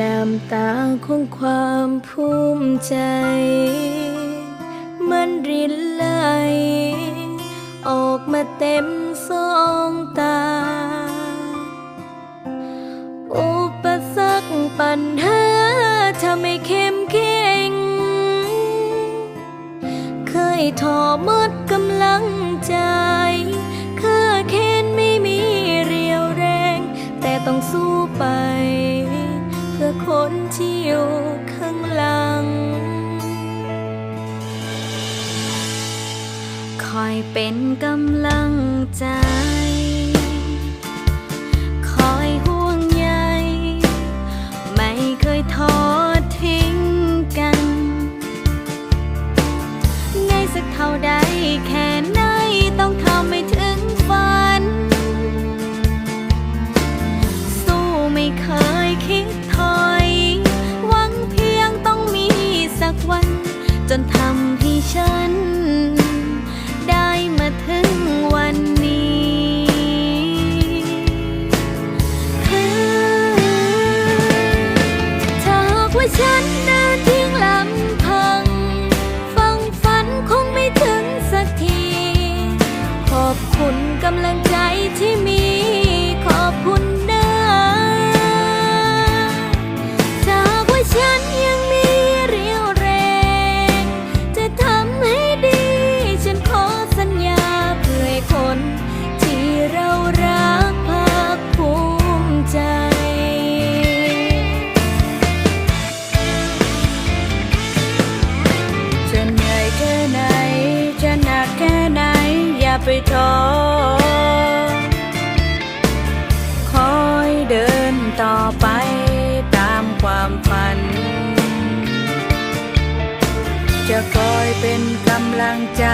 น้ำตาของความภูมิใจ มันรินไหล ออกมาเต็มสองตา อุปสรรคปัญหาทำให้เข้มแข็ง เคยท้อหมดกำลังใจข้าเค้นไม่มีเรียวแรง แต่ต้องสู้ไป เพื่อคนที่อยู่ข้างหลัง คอยเป็นกำลังใจ คอยห่วงใย ไม่เคยท้อทิ้งกันไงสักเท่าใดแค่ ฉัน ไปท้อคอยเดินต่อไปตามความฝัน จะคอยเป็นกำลังใจ